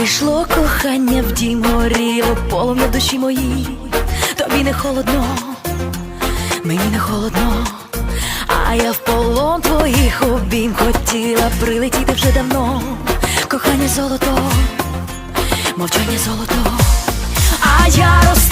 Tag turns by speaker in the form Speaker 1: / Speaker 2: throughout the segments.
Speaker 1: прийшло кохання в дім горіло полум'я душі моїй, тобі не холодно, мені не холодно, а я в полон твоїх обійм хотіла прилетіти вже давно, кохання золото, мовчання золото, а я розтану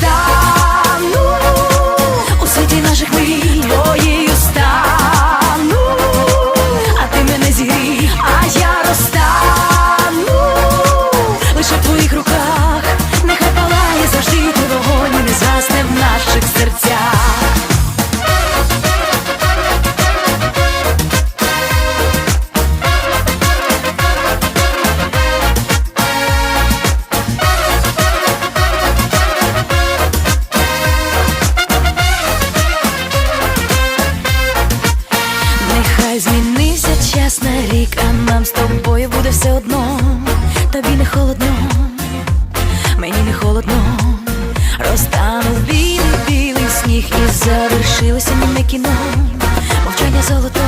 Speaker 1: час на рік, а нам з тобою буде все одно. Тобі не холодно, мені не холодно, розтанув білий білий сніг і завершилося мене кіно, мовчання золото,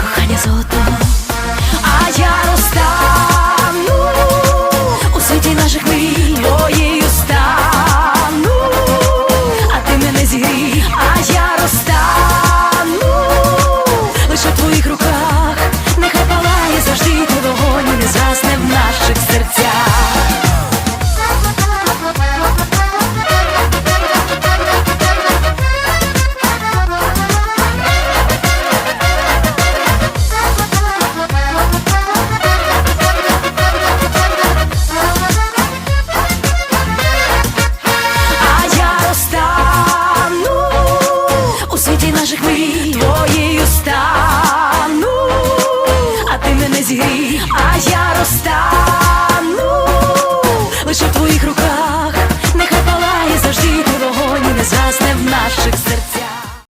Speaker 1: кохання золото.